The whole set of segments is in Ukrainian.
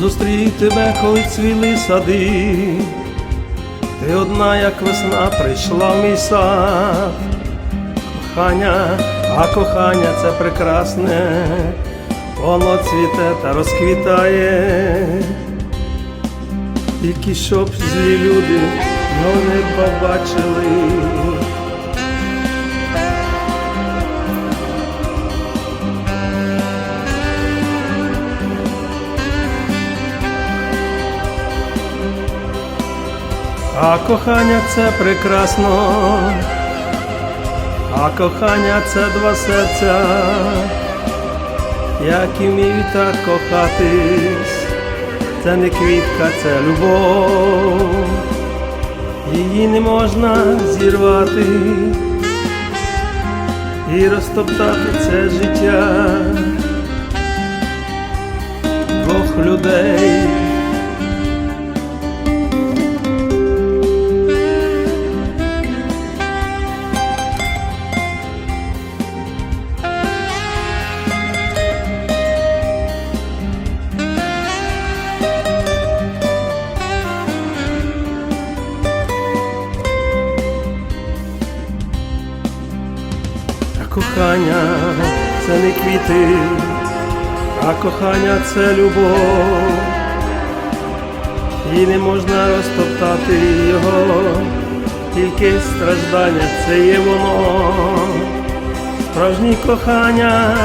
зустрів тебе, коли цвіли сади, ти одна, як весна, прийшла в мій сад, кохання, а кохання це прекрасне, воно цвіте та розквітає, тільки щоб злі люди його не побачили. А кохання це прекрасно, а кохання це два серця, які вміють так кохатись, це не квітка, це любов, її не можна зірвати і розтоптати це життя двох людей. Кохання це не квіти, а кохання це любов, і не можна розтоптати його, тільки страждання це є воно, справжнє кохання.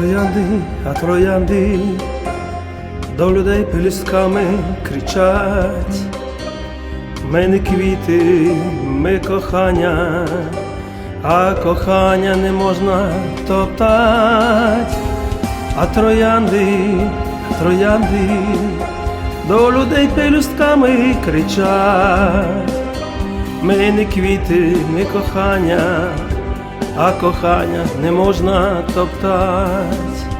Троянди, а троянди до людей пелюстками кричать. Ми не квіти, ми кохання, а кохання не можна топтать. А троянди, троянди до людей пелюстками кричать. Ми не квіти, ми кохання, а кохання не можна топтать.